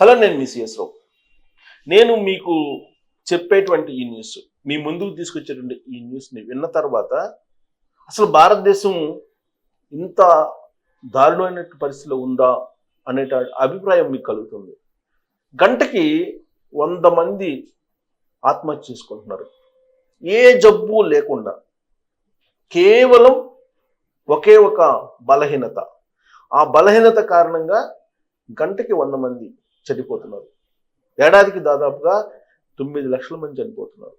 Hello నేను మీ CS రావు. నేను మీకు చెప్పేటువంటి ఈ న్యూస్ మీ ముందుకు తీసుకొచ్చేటువంటి ఈ న్యూస్ని విన్న తర్వాత అసలు భారతదేశం ఇంత దారుణమైన పరిస్థితిలో ఉందా అనే అభిప్రాయం మీకు కలుగుతుంది. గంటకి వంద మంది ఆత్మహత్య చేసుకుంటున్నారు. ఏ జబ్బు లేకుండా కేవలం ఒకే ఒక బలహీనత. ఆ బలహీనత కారణంగా గంటకి వంద మంది చనిపోతున్నారు. ఏడాదికి దాదాపుగా తొమ్మిది లక్షల మంది చనిపోతున్నారు.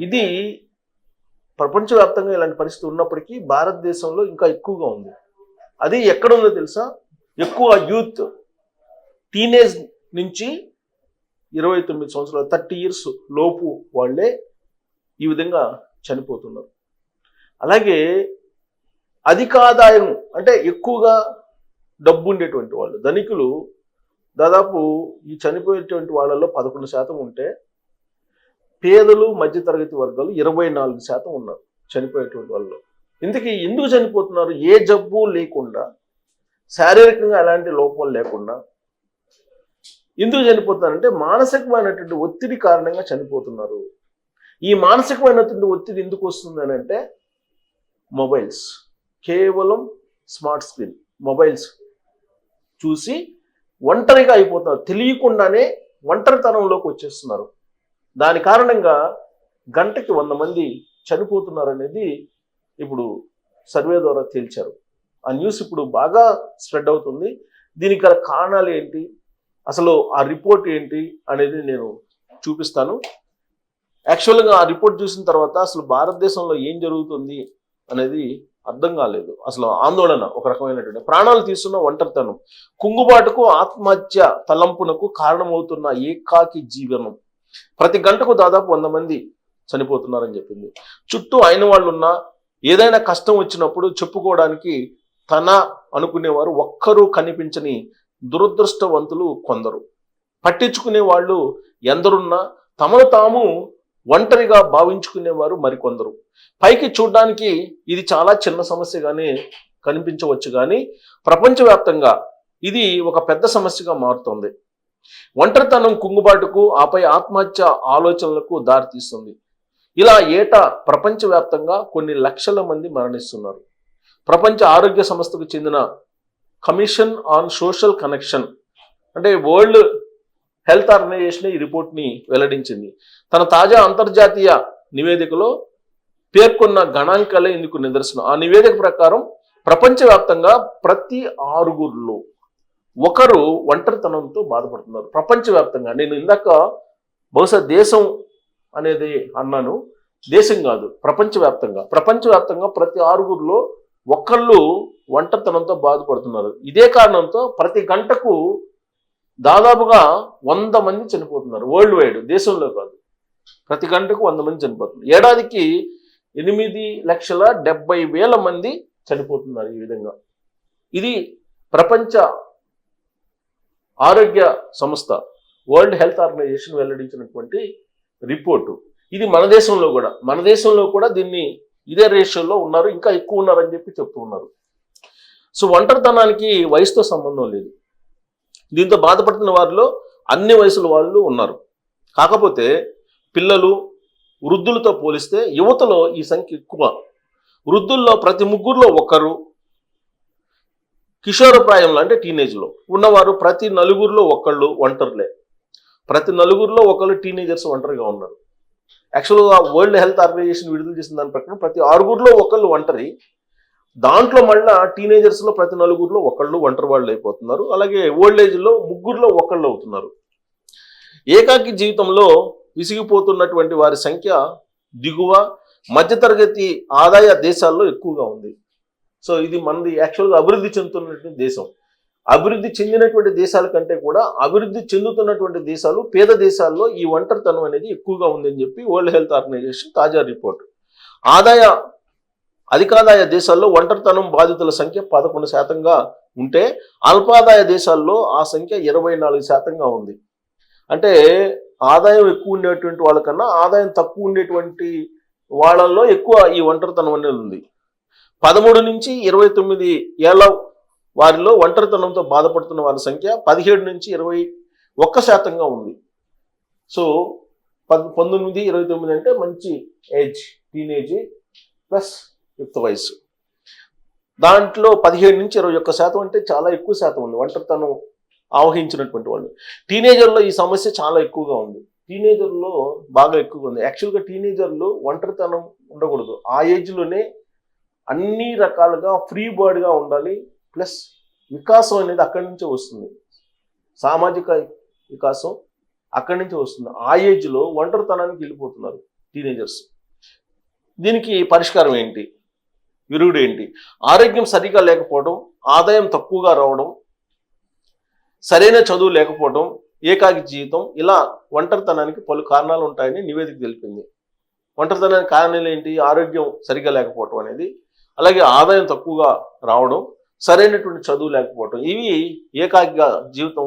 ఇది ప్రపంచవ్యాప్తంగా ఇలాంటి పరిస్థితి ఉన్నప్పటికీ భారతదేశంలో ఇంకా ఎక్కువగా ఉంది. అది ఎక్కడ ఉందో తెలుసా? ఎక్కువ యూత్ టీనేజ్ నుంచి ఇరవై తొమ్మిది సంవత్సరాలు థర్టీ ఇయర్స్ లోపు వాళ్ళే ఈ విధంగా చనిపోతున్నారు. అలాగే అధికాదాయం అంటే ఎక్కువగా డబ్బు ఉండేటువంటి వాళ్ళు ధనికులు దాదాపు ఈ చనిపోయేటువంటి వాళ్ళలో పదకొండు శాతం ఉంటే పేదలు మధ్యతరగతి వర్గాలు ఇరవై నాలుగు శాతం ఉన్నారు చనిపోయేటువంటి వాళ్ళు ఇందుకే ఎందుకు చనిపోతున్నారు? ఏ జబ్బు లేకుండా శారీరకంగా ఎలాంటి లోపాలు లేకుండా ఎందుకు చనిపోతున్నారంటే మానసికమైనటువంటి ఒత్తిడి కారణంగా చనిపోతున్నారు. ఈ మానసికమైనటువంటి ఒత్తిడి ఎందుకు వస్తుంది అని అంటే మొబైల్స్. కేవలం స్మార్ట్ స్క్రీన్ మొబైల్స్ చూసి ఒంటరిగా అయిపోతున్నారు. తెలియకుండానే ఒంటరితనంలోకి వచ్చేస్తున్నారు. దాని కారణంగా గంటకి వంద మంది చనిపోతున్నారు అనేది ఇప్పుడు సర్వే ద్వారా తేల్చారు. ఆ న్యూస్ ఇప్పుడు బాగా స్ప్రెడ్ అవుతుంది. దీనికి గల కారణాలు ఏంటి? అసలు ఆ రిపోర్ట్ ఏంటి అనేది నేను చూపిస్తాను. యాక్చువల్గా ఆ రిపోర్ట్ చూసిన తర్వాత అసలు భారతదేశంలో ఏం జరుగుతుంది అనేది అర్థం కాలేదు. అసలు ఆందోళన ఒక రకమైనటువంటి ప్రాణాలు తీస్తున్న ఒంటరితనం. కుంగుబాటుకు ఆత్మహత్య తలంపునకు కారణమవుతున్న ఏకాకి జీవనం. ప్రతి గంటకు దాదాపు వంద మంది చనిపోతున్నారని చెప్పింది. చుట్టూ అయిన వాళ్ళు ఉన్నా ఏదైనా కష్టం వచ్చినప్పుడు చెప్పుకోవడానికి తన అనుకునేవారు ఒక్కరూ కనిపించని దురదృష్టవంతులు కొందరు. పట్టించుకునే వాళ్ళు ఎందరున్నా తమను తాము ఒంటరిగా భావించుకునేవారు మరికొందరు. పైకి చూడడానికి ఇది చాలా చిన్న సమస్యగానే కనిపించవచ్చు కానీ ప్రపంచవ్యాప్తంగా ఇది ఒక పెద్ద సమస్యగా మారుతుంది. ఒంటరితనం కుంగుబాటుకు ఆపై ఆత్మహత్య ఆలోచనలకు దారితీస్తుంది. ఇలా ఏటా ప్రపంచవ్యాప్తంగా కొన్ని లక్షల మంది మరణిస్తున్నారు. ప్రపంచ ఆరోగ్య సంస్థకు చెందిన కమిషన్ ఆన్ సోషల్ కనెక్షన్ అంటే వరల్డ్ హెల్త్ ఆర్గనైజేషన్ ఈ రిపోర్ట్ని వెల్లడించింది. తన తాజా అంతర్జాతీయ నివేదికలో పేర్కొన్న గణాంకాలే ఇందుకు నిదర్శనం. ఆ నివేదిక ప్రకారం ప్రపంచవ్యాప్తంగా ప్రతి ఆరుగురిలో ఒకరు ఒంటరితనంతో బాధపడుతున్నారు. ప్రపంచవ్యాప్తంగా. నేను ఇందాక బహుశా దేశం అనేది అన్నాను. దేశం కాదు ప్రపంచవ్యాప్తంగా. ప్రపంచవ్యాప్తంగా ప్రతి ఆరుగురిలో ఒకళ్ళు ఒంటరితనంతో బాధపడుతున్నారు. ఇదే కారణంతో ప్రతి గంటకు దాదాపుగా వంద మంది చనిపోతున్నారు వరల్డ్ వైడ్ దేశంలో కాదు. ప్రతి గంటకు వంద మంది చనిపోతున్నారు. ఏడాదికి ఎనిమిది లక్షల డెబ్బై వేల మంది చనిపోతున్నారు ఈ విధంగా. ఇది ప్రపంచ ఆరోగ్య సంస్థ వరల్డ్ హెల్త్ ఆర్గనైజేషన్ వెల్లడించినటువంటి రిపోర్టు. ఇది మన దేశంలో కూడా మన దేశంలో కూడా దీన్ని ఇదే రేషియోలో ఉన్నారు ఇంకా ఎక్కువ ఉన్నారని చెప్పి చెప్తూ ఉన్నారు. సో ఒంటరితనానికి వయసుతో సంబంధం లేదు. దీంతో బాధపడుతున్న వారిలో అన్ని వయసుల వాళ్ళు ఉన్నారు. కాకపోతే పిల్లలు వృద్ధులతో పోలిస్తే యువతలో ఈ సంఖ్య ఎక్కువ. వృద్ధుల్లో ప్రతి ముగ్గురులో ఒకరు కిషోరప్రాయంలో అంటే టీనేజ్లో ఉన్నవారు ప్రతి నలుగురిలో ఒకళ్ళు ఒంటరిలే. ప్రతి నలుగురిలో ఒకళ్ళు టీనేజర్స్ ఒంటరిగా ఉన్నారు. యాక్చువల్గా వరల్డ్ హెల్త్ ఆర్గనైజేషన్ విడుదల చేసిన దాని ప్రకారం ప్రతి ఆరుగురిలో ఒకళ్ళు ఒంటరి. దాంట్లో మళ్ళా టీనేజర్స్లో ప్రతి నలుగురిలో ఒకళ్ళు ఒంటరి వాళ్ళు అయిపోతున్నారు. అలాగే ఓల్డ్ ఏజ్లో ముగ్గురులో ఒకళ్ళు అవుతున్నారు. ఏకాకి జీవితంలో విసిగిపోతున్నటువంటి వారి సంఖ్య దిగువ మధ్యతరగతి ఆదాయ దేశాల్లో ఎక్కువగా ఉంది. సో ఇది మనది యాక్చువల్గా అభివృద్ధి చెందుతున్నటువంటి దేశం. అభివృద్ధి చెందినటువంటి దేశాల కంటే కూడా అభివృద్ధి చెందుతున్నటువంటి దేశాలు పేద దేశాల్లో ఈ ఒంటరితనం అనేది ఎక్కువగా ఉందని చెప్పి వరల్డ్ హెల్త్ ఆర్గనైజేషన్ తాజా రిపోర్ట్ ఆదాయ అధికాదాయ దేశాల్లో ఒంటరితనం బాధితుల సంఖ్య పదకొండు శాతంగా ఉంటే అల్పాదాయ దేశాల్లో ఆ సంఖ్య ఇరవై నాలుగు శాతంగా ఉంది. అంటే ఆదాయం ఎక్కువ ఉండేటువంటి వాళ్ళకన్నా ఆదాయం తక్కువ ఉండేటువంటి వాళ్ళల్లో ఎక్కువ ఈ ఒంటరితనం అనేది ఉంది. పదమూడు నుంచి ఇరవై తొమ్మిది ఏళ్ళ వారిలో ఒంటరితనంతో బాధపడుతున్న వారి సంఖ్య పదిహేడు నుంచి ఇరవై ఒక్క శాతంగా ఉంది. సో పంతొమ్మిది ఇరవై తొమ్మిది అంటే మంచి ఏజ్ టీనేజ్ ప్లస్ యుక్త వయస్సు. దాంట్లో పదిహేడు నుంచి ఇరవై ఒక్క శాతం అంటే చాలా ఎక్కువ శాతం ఉంది. ఒంటరితనం ఆవహించినటువంటి వాళ్ళు. టీనేజర్లో ఈ సమస్య చాలా ఎక్కువగా ఉంది. టీనేజర్లో బాగా ఎక్కువగా ఉంది. యాక్చువల్గా టీనేజర్లు ఒంటరితనం ఉండకూడదు. ఆ ఏజ్లోనే అన్ని రకాలుగా ఫ్రీ బర్డ్గా ఉండాలి. ప్లస్ వికాసం అనేది అక్కడి నుంచే వస్తుంది. సామాజిక వికాసం అక్కడి నుంచే వస్తుంది. ఆ ఏజ్లో ఒంటరితనానికి వెళ్ళిపోతున్నారు టీనేజర్స్ దీనికి పరిష్కారం ఏంటి? విరుగుడు ఏంటి ఆరోగ్యం సరిగా లేకపోవడం ఆదాయం తక్కువగా రావడం సరైన చదువు లేకపోవడం ఏకాకి జీవితం ఇలా ఒంటరితనానికి పలు కారణాలు ఉంటాయని నివేదిక తెలిపింది. ఒంటరితనానికి కారణాలు ఏంటి? ఆరోగ్యం సరిగా లేకపోవడం అనేది అలాగే ఆదాయం తక్కువగా రావడం సరైనటువంటి చదువు లేకపోవడం ఇవి ఏకాకిగా జీవితం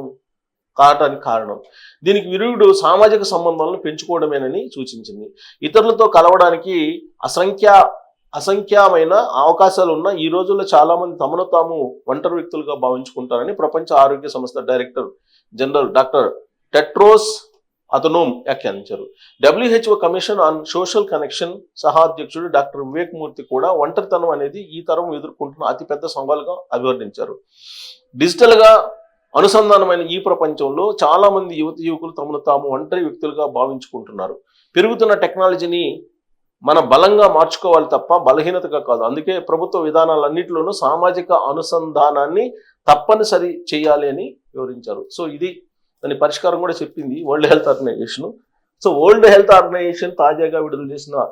కావటానికి కారణం. దీనికి విరుగుడు సామాజిక సంబంధాలను పెంచుకోవడమేనని సూచించింది. ఇతరులతో కలవడానికి అసంఖ్య అసంఖ్యమైన అవకాశాలు ఉన్న ఈ రోజుల్లో చాలా మంది తమను తాము ఒంటరి వ్యక్తులుగా భావించుకుంటారని ప్రపంచ ఆరోగ్య సంస్థ డైరెక్టర్ జనరల్ డాక్టర్ టెట్రోస్ అతను వ్యాఖ్యానించారు. WHO commission on social connection సహాధ్యక్షుడు doctor Vivek Murthy కూడా ఒంటరితనం అనేది ఈ తరం ఎదుర్కొంటున్న అతిపెద్ద సవాలుగా అభివర్ణించారు. డిజిటల్గా అనుసంధానమైన ఈ ప్రపంచంలో చాలా మంది యువత యువకులు తమను తాము ఒంటరి వ్యక్తులుగా భావించుకుంటున్నారు. పెరుగుతున్న టెక్నాలజీని మన బలంగా మార్చుకోవాలి తప్ప బలహీనతగా కాదు. అందుకే ప్రభుత్వ విధానాలన్నింటిలోనూ సామాజిక అనుసంధానాన్ని తప్పనిసరి చేయాలి అని వివరించారు. సో ఇది దాని పరిష్కారం కూడా చెప్పింది World Health Organization so World Health Organization తాజాగా విడుదల చేసిన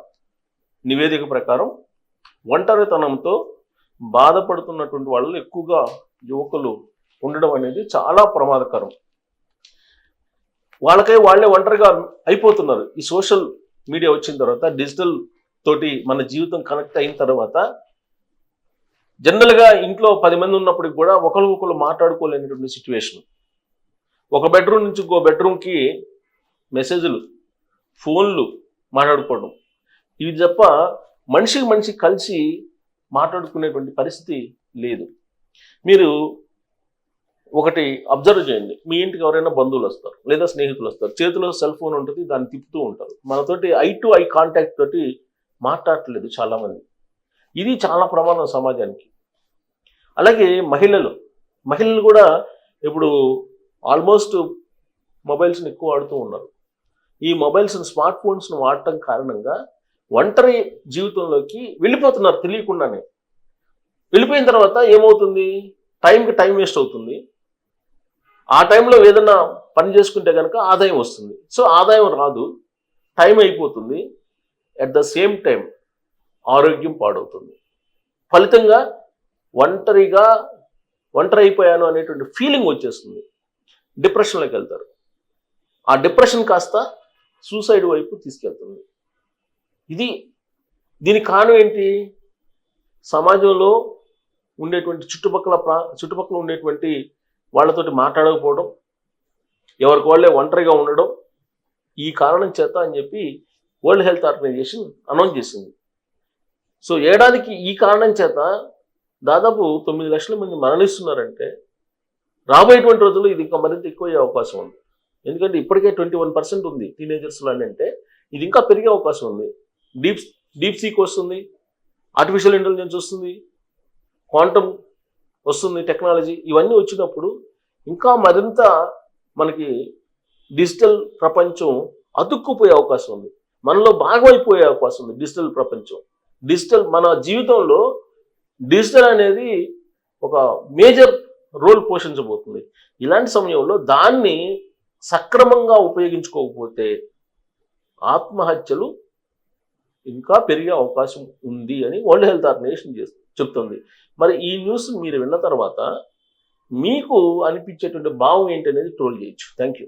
నివేదిక ప్రకారం ఒంటరితనంతో బాధపడుతున్నటువంటి వాళ్ళు ఎక్కువగా యువకులు ఉండడం అనేది చాలా ప్రమాదకరం. వాళ్ళకై వాళ్ళే ఒంటరిగా అయిపోతున్నారు. ఈ సోషల్ మీడియా వచ్చిన తర్వాత డిజిటల్ తోటి మన జీవితం కనెక్ట్ అయిన తర్వాత జనరల్గా ఇంట్లో పది మంది ఉన్నప్పటికి కూడా ఒకరు ఒకరు మాట్లాడుకోలేనటువంటి సిచ్యువేషన్ ఒక బెడ్రూమ్ నుంచి ఇంకో బెడ్రూమ్కి మెసేజ్లు ఫోన్లు మాట్లాడుకోవడం. ఇవి తప్ప మనిషికి మనిషి కలిసి మాట్లాడుకునేటువంటి పరిస్థితి లేదు. మీరు ఒకటి అబ్జర్వ్ చేయండి. మీ ఇంటికి ఎవరైనా బంధువులు వస్తారు లేదా స్నేహితులు వస్తారు చేతిలో సెల్ ఫోన్ ఉంటుంది దాన్ని తిప్పుతూ ఉంటారు. మనతోటి ఐ టు ఐ కాంటాక్ట్ తోటి మాట్లాడట్లేదు చాలామంది. ఇది చాలా ప్రమాదం సమాజానికి. అలాగే మహిళలు మహిళలు కూడా ఇప్పుడు ఆల్మోస్ట్ మొబైల్స్ని ఎక్కువ వాడుతూ ఉన్నారు. ఈ మొబైల్స్ని స్మార్ట్ ఫోన్స్ను వాడటం కారణంగా ఒంటరి జీవితంలోకి వెళ్ళిపోతున్నారు తెలియకుండానే. వెళ్ళిపోయిన తర్వాత ఏమవుతుంది? టైంకి టైం వేస్ట్ అవుతుంది. ఆ టైంలో ఏదైనా పని చేసుకుంటే కనుక ఆదాయం వస్తుంది. సో ఆదాయం రాదు. టైం అయిపోతుంది. అట్ ద సేమ్ టైం ఆరోగ్యం పాడవుతుంది. ఫలితంగా ఒంటరిగా ఒంటరి అయిపోయాను అనేటువంటి ఫీలింగ్ వచ్చేస్తుంది. డిప్రెషన్లోకి వెళ్తారు. ఆ డిప్రెషన్ కాస్త సూసైడ్ వైపు తీసుకెళ్తుంది. ఇది దీని కారణం ఏంటి? సమాజంలో ఉండేటువంటి చుట్టుపక్కల ప్రా చుట్టుపక్కల ఉండేటువంటి వాళ్ళతోటి మాట్లాడకపోవడం ఎవరికి వాళ్ళే ఒంటరిగా ఉండడం ఈ కారణం చేత అని చెప్పి వరల్డ్ హెల్త్ ఆర్గనైజేషన్ అనౌన్స్ చేసింది. సో ఏడాదికి ఈ కారణం చేత దాదాపు తొమ్మిది లక్షల మంది మరణిస్తున్నారంటే రాబోయేటువంటి రోజుల్లో ఇది ఇంకా మరింత ఎక్కువయ్యే అవకాశం ఉంది. ఎందుకంటే ఇప్పటికే ట్వంటీ వన్ పర్సెంట్ ఉంది టీనేజర్స్లో అంటే ఇది ఇంకా పెరిగే అవకాశం ఉంది. డీప్ డీప్ సీక్ వస్తుంది ఆర్టిఫిషియల్ ఇంటెలిజెన్స్ వస్తుంది క్వాంటమ్ వస్తుంది టెక్నాలజీ. ఇవన్నీ వచ్చినప్పుడు ఇంకా మరింత మనకి డిజిటల్ ప్రపంచం అతుక్కుపోయే అవకాశం ఉంది. మనలో భాగమైపోయే అవకాశం ఉంది డిజిటల్ ప్రపంచం. డిజిటల్ మన జీవితంలో డిజిటల్ అనేది ఒక మేజర్ రోల్ పోషించబోతుంది. ఇలాంటి సమయంలో దాన్ని సక్రమంగా ఉపయోగించుకోకపోతే ఆత్మహత్యలు ఇంకా పెరిగే అవకాశం ఉంది అని వరల్డ్ హెల్త్ ఆర్గనైజేషన్ చేస్తుంది. చెప్తుంది. మరి ఈ న్యూస్ మీరు విన్న తర్వాత మీకు అనిపించేటువంటి భావం ఏంటి అనేది ట్రోల్ చేయొచ్చు. Thank you